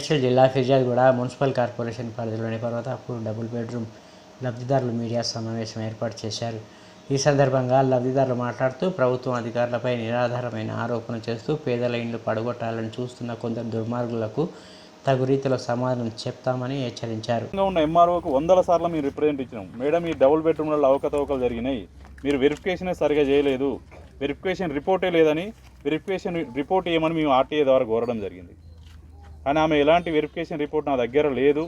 మేడ్చల్ జిల్లా ఫిర్యాదుగూడ municipal corporation పరిధిలోని Parvathapur double bedroom లబ్ధిదారులు మీడియా సమావేశం ఏర్పాటు చేశారు. ఈ సందర్భంగా లబ్ధిదారులు మాట్లాడుతూ ప్రభుత్వం అధికారులపై నిరాధారమైన ఆరోపణ చేస్తూ పేదల ఇండ్లు పడగొట్టాలని చూస్తున్న కొందరు దుర్మార్గులకు తగు రీతిలో సమాధానం చెప్తామని హెచ్చరించారు. ఉన్న ఎంఆర్ఓకు వందల సార్లు మీరు రిప్రజెంట్ ఇచ్చినాం. మేడం ఈ డబుల్ బెడ్రూమ్లలో అవకతవకలు జరిగినాయి. మీరు వెరిఫికేషనే సరిగా చేయలేదు. వెరిఫికేషన్ రిపోర్టే లేదని వెరిఫికేషన్ రిపోర్ట్ ఇవ్వమని మేము ఆర్టీఏ ద్వారా కోరడం జరిగింది. కానీ ఆమె ఎలాంటి వెరిఫికేషన్ రిపోర్ట్ నా దగ్గర లేదు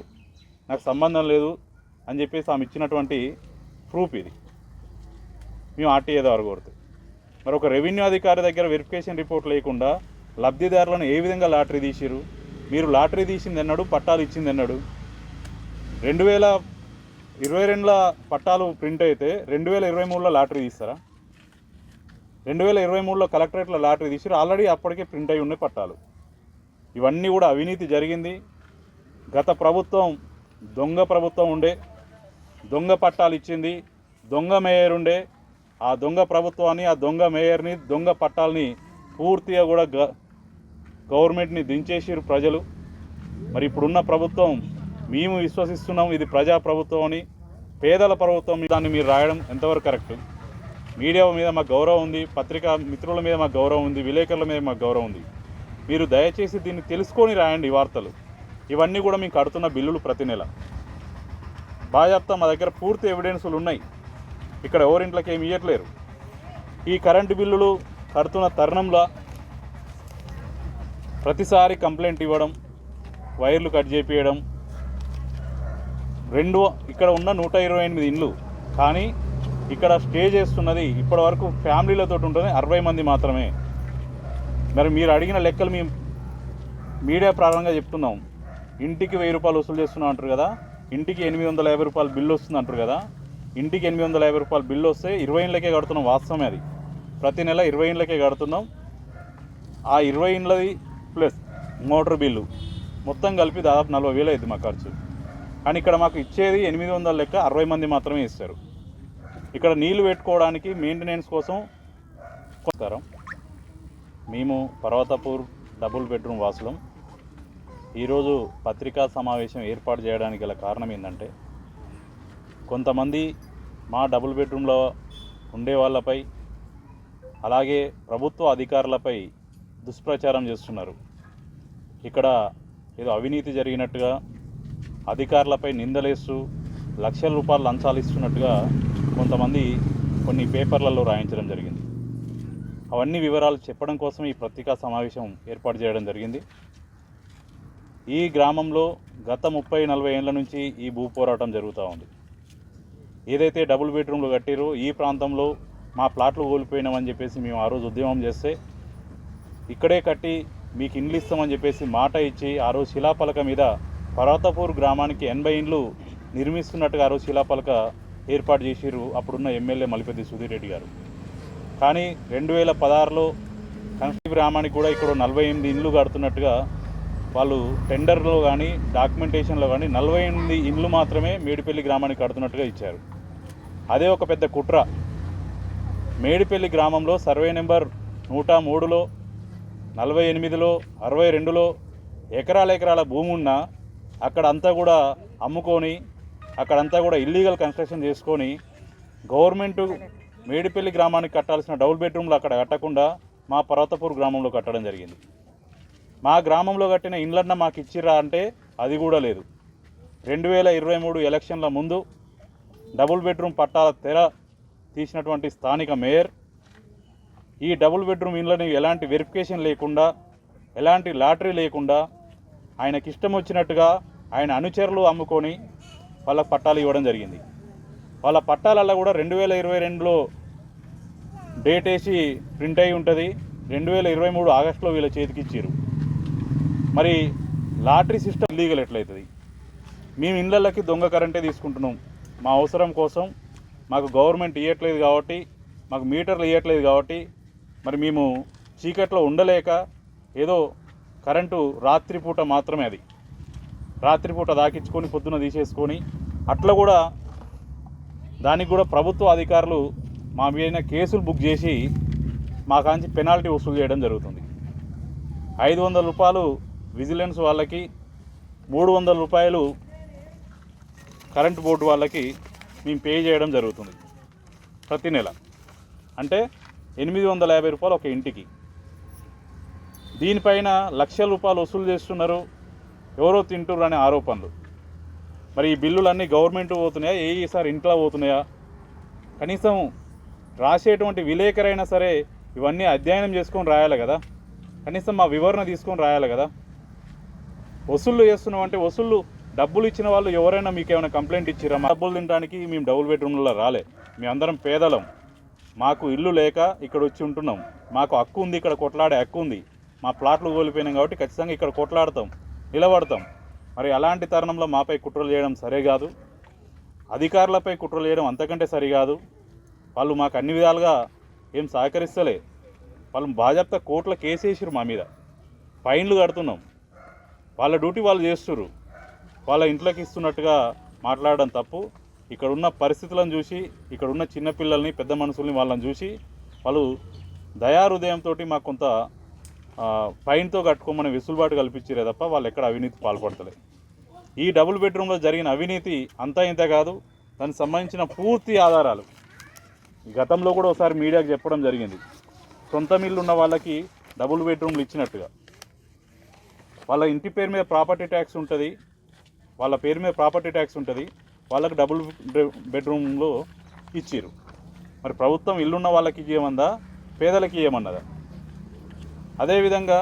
నాకు సంబంధం లేదు అని చెప్పేసి ఆమె ఇచ్చినటువంటి ప్రూఫ్ ఇది. మేము ఆర్టీఏ ద్వారా కోరుతాం. మరి ఒక రెవెన్యూ అధికారి దగ్గర వెరిఫికేషన్ రిపోర్ట్ లేకుండా లబ్ధిదారులను ఏ విధంగా లాటరీ తీసిరు మీరు లాటరీ తీసింది అన్నాడు పట్టాలు ఇచ్చింది అన్నాడు రెండు వేల ఇరవై రెండుల పట్టాలు ప్రింట్ అయితే రెండు వేల ఇరవై మూడులో లాటరీ తీస్తారా? రెండు వేల ఇరవై మూడులో కలెక్టరేట్లో లాటరీ తీసిరు ఆల్రెడీ అప్పటికే ప్రింట్ అయి ఉన్నాయి పట్టాలు. ఇవన్నీ కూడా అవినీతి జరిగింది. గత ప్రభుత్వం దొంగ ప్రభుత్వం ఉండే దొంగ పట్టాలు ఇచ్చింది దొంగ మేయర్ ఉండే. ఆ దొంగ ప్రభుత్వాన్ని ఆ దొంగ మేయర్ని దొంగ పట్టాలని పూర్తిగా కూడా గ గవర్నమెంట్ని దించేసారు ప్రజలు. మరి ఇప్పుడున్న ప్రభుత్వం మేము విశ్వసిస్తున్నాం ఇది ప్రజా ప్రభుత్వం అని పేదల ప్రభుత్వం దాన్ని మీరు రాయడం ఎంతవరకు కరెక్ట్? మీడియా మీద మాకు గౌరవం ఉంది పత్రికా మిత్రుల మీద మాకు గౌరవం ఉంది విలేకరుల మీద మాకు గౌరవం ఉంది. మీరు దయచేసి దీన్ని తెలుసుకొని రాయండి ఈ వార్తలు. ఇవన్నీ కూడా మీకు కడుతున్న బిల్లులు ప్రతి నెల. బాజాప్తా మా దగ్గర పూర్తి ఎవిడెన్సులు ఉన్నాయి. ఇక్కడ ఎవరింట్లోకి ఏమి ఇవ్వట్లేరు ఈ కరెంటు బిల్లులు కడుతున్న తరుణంలో ప్రతిసారి కంప్లైంట్ ఇవ్వడం వైర్లు కట్ చేపించడం రెండు ఇక్కడ ఉన్న నూట ఇరవై ఎనిమిది ఇండ్లు. కానీ ఇక్కడ స్టే చేస్తున్నది ఇప్పటివరకు ఫ్యామిలీలతో ఉంటుంది అరవై మంది మాత్రమే. మరి మీరు అడిగిన లెక్కలు మేము మీడియా ప్రారంభంగా చెప్తున్నాం. ఇంటికి వెయ్యి రూపాయలు వసూలు చేస్తున్నాం అంటారు కదా ఇంటికి ఎనిమిది వందల యాభై రూపాయలు బిల్లు వస్తుంది అంటారు కదా ఇంటికి ఎనిమిది వందల యాభై రూపాయలు బిల్లు వస్తే ఇరవై ఇండ్లకే కడుతున్నాం వాస్తవమే అది. ప్రతి నెల ఇరవై ఇండ్లకే కడుతున్నాం. ఆ ఇరవై ఇండ్లది ప్లస్ మోటార్ బిల్లు మొత్తం కలిపి దాదాపు నలభై వేలు అయింది మా ఖర్చు. కానీ ఇక్కడ మాకు ఇచ్చేది ఎనిమిది వందల లెక్క అరవై మంది మాత్రమే ఇస్తారు. ఇక్కడ నీళ్ళు పెట్టుకోవడానికి మెయింటెనెన్స్ కోసం కొస్తారం మేము పర్వతపూర్ డబుల్ బెడ్రూమ్ వాసులం. ఈరోజు పత్రికా సమావేశం ఏర్పాటు చేయడానికి గల కారణం ఏంటంటే కొంతమంది మా డబుల్ బెడ్రూమ్లో ఉండే వాళ్ళపై అలాగే ప్రభుత్వ అధికారులపై దుష్ప్రచారం చేస్తున్నారు. ఇక్కడ ఏదో అవినీతి జరిగినట్టుగా అధికారులపై నిందలేస్తూ లక్షల రూపాయలు లంచాలు ఇస్తున్నట్టుగా కొంతమంది కొన్ని పేపర్లలో రాయించడం జరిగింది. అవన్నీ వివరాలు చెప్పడం కోసం ఈ పత్రికా సమావేశం ఏర్పాటు చేయడం జరిగింది. ఈ గ్రామంలో గత ముప్పై నలభై ఏళ్ళ నుంచి ఈ భూ పోరాటం జరుగుతూ ఉంది. ఏదైతే డబుల్ బెడ్రూమ్లు కట్టిరో ఈ ప్రాంతంలో మా ప్లాట్లు కోల్పోయినామని చెప్పేసి మేము ఆ రోజు ఉద్యమం చేస్తే ఇక్కడే కట్టి మీకు ఇండ్లు ఇస్తామని చెప్పేసి మాట ఇచ్చి ఆ రోజు శిలాపలక మీద పర్వతపూర్ గ్రామానికి ఎనభై ఇండ్లు నిర్మిస్తున్నట్టుగా ఆ రోజు శిలాపలక ఏర్పాటు చేసిర్రు అప్పుడున్న ఎమ్మెల్యే మలిపెద్ది సుధీర్ రెడ్డి గారు. కానీ రెండు వేల పదహారులో కన్స్టీ గ్రామానికి కూడా ఇక్కడ నలభై ఎనిమిది ఇండ్లు కడుతున్నట్టుగా వాళ్ళు టెండర్లో కానీ డాక్యుమెంటేషన్లో కానీ నలభై ఎనిమిది ఇండ్లు మాత్రమే మేడిపల్లి గ్రామానికి కడుతున్నట్టుగా ఇచ్చారు. అదే ఒక పెద్ద కుట్ర. మేడిపల్లి గ్రామంలో సర్వే నెంబర్ నూట మూడులో నలభై ఎనిమిదిలో అరవై రెండులో ఎకరాల ఎకరాల భూమి ఉన్నా అక్కడంతా కూడా అమ్ముకొని అక్కడంతా కూడా ఇల్లీగల్ కన్స్ట్రక్షన్ చేసుకొని గవర్నమెంట్ మేడిపల్లి గ్రామానికి కట్టాల్సిన డబుల్ బెడ్రూమ్లు అక్కడ కట్టకుండా మా పర్వతపూర్ గ్రామంలో కట్టడం జరిగింది. మా గ్రామంలో కట్టిన ఇండ్లన్న మాకు ఇచ్చిర్రా అంటే అది కూడా లేదు. రెండు వేల ఇరవై మూడు ఎలక్షన్ల ముందు డబుల్ బెడ్రూమ్ పట్టాల తెర తీసినటువంటి స్థానిక మేయర్ ఈ డబుల్ బెడ్రూమ్ ఇండ్లని ఎలాంటి వెరిఫికేషన్ లేకుండా ఎలాంటి లాటరీ లేకుండా ఆయనకి ఇష్టం వచ్చినట్టుగా ఆయన అనుచరులు అమ్ముకొని వాళ్ళకు పట్టాలు ఇవ్వడం జరిగింది. వాళ్ళ పట్టాలల్లో కూడా రెండు వేల ఇరవై రెండులో డేట్ వేసి ప్రింట్ అయి ఉంటుంది. రెండు వేల ఇరవై మూడు ఆగస్టులో వీళ్ళ చేతికిచ్చారు మరి లాటరీ సిస్టమ్ లీగల్ ఎట్లయితుంది? మేము ఇళ్ళకి దొంగ కరెంటే తీసుకుంటున్నాం. మా అవసరం కోసం మాకు గవర్నమెంట్ ఇవ్వట్లేదు కాబట్టి మాకు మీటర్లు ఇవ్వట్లేదు కాబట్టి మరి మేము చీకట్లో ఉండలేక ఏదో కరెంటు రాత్రిపూట మాత్రమే అది. రాత్రిపూట దాకించుకొని పొద్దున తీసేసుకొని అట్లా కూడా దానికి కూడా ప్రభుత్వ అధికారులు మా మీద కేసులు బుక్ చేసి మాకాంచి పెనాల్టీ వసూలు చేయడం జరుగుతుంది. ఐదు వందల రూపాయలు విజిలెన్స్ వాళ్ళకి మూడు వందల రూపాయలు కరెంట్ బోర్డు వాళ్ళకి మేము పే చేయడం జరుగుతుంది ప్రతి నెల. అంటే ఎనిమిది వందల యాభై రూపాయలు ఒక ఇంటికి. దీనిపైన లక్షల రూపాయలు వసూలు చేస్తున్నారు. ఎవరో తింటున్నారు అనే ఆరోపణలు. మరి ఈ బిల్లులన్నీ గవర్నమెంట్ పోతున్నాయా? ఏ సార్ ఇంట్లో పోతున్నాయా? కనీసం రాసేటువంటి విలేకరైనా సరే ఇవన్నీ అధ్యయనం చేసుకొని రాయాలి కదా. కనీసం మా వివరణ తీసుకొని రాయాలి కదా. వసూళ్ళు చేస్తున్నాం అంటే వసూళ్ళు డబ్బులు ఇచ్చిన వాళ్ళు ఎవరైనా మీకు ఏమైనా కంప్లైంట్ ఇచ్చిరా? మా డబ్బులు తినడానికి మేము డబుల్ బెడ్రూమ్లో రాలే. మేమందరం పేదలం. మాకు ఇల్లు లేక ఇక్కడ వచ్చి ఉంటున్నాం. మాకు హక్కు ఉంది ఇక్కడ కొట్లాడే హక్కు ఉంది. మా ప్లాట్లు కోల్పోయినాం కాబట్టి ఖచ్చితంగా ఇక్కడ కొట్లాడతాం నిలబడతాం. మరి అలాంటి తరుణంలో మాపై కుట్రలు చేయడం సరే కాదు. అధికారులపై కుట్రలు చేయడం అంతకంటే సరికాదు వాళ్ళు మాకు అన్ని విధాలుగా ఏం సహకరిస్తలే. వాళ్ళు బాజాప్తా కోట్ల కేసేసారు మా మీద. ఫైన్లు కడుతున్నాం. వాళ్ళ డ్యూటీ వాళ్ళు చేస్తున్నారు వాళ్ళ ఇంట్లోకి ఇస్తున్నట్టుగా మాట్లాడడం తప్పు. ఇక్కడ ఉన్న పరిస్థితులను చూసి ఇక్కడ ఉన్న చిన్నపిల్లల్ని పెద్ద మనుషుల్ని వాళ్ళని చూసి వాళ్ళు దయాహృదయంతో మాకు కొంత ఫైన్తో కట్టుకోమని వెసులుబాటు కల్పించారే తప్ప వాళ్ళు ఎక్కడ అవినీతి పాల్పడతలే. ఈ డబుల్ బెడ్రూమ్లో జరిగిన అవినీతి అంతా ఇంత కాదు దానికి సంబంధించిన పూర్తి ఆధారాలు. గతంలో కూడా ఒకసారి మీడియాకు చెప్పడం జరిగింది. సొంత ఇల్లు ఉన్న వాళ్ళకి డబుల్ బెడ్రూమ్లు ఇచ్చినట్టుగా. వాళ్ళ ఇంటి పేరు మీద ప్రాపర్టీ ట్యాక్స్ ఉంటుంది వాళ్ళ పేరు మీద ప్రాపర్టీ ట్యాక్స్ ఉంటుంది వాళ్ళకి డబుల్ బెడ్రూమ్లో ఇచ్చిర్రు. మరి ప్రభుత్వం ఇల్లున్న వాళ్ళకి ఇవ్వమందా పేదలకి ఇవ్వమన్నదా అదేవిధంగా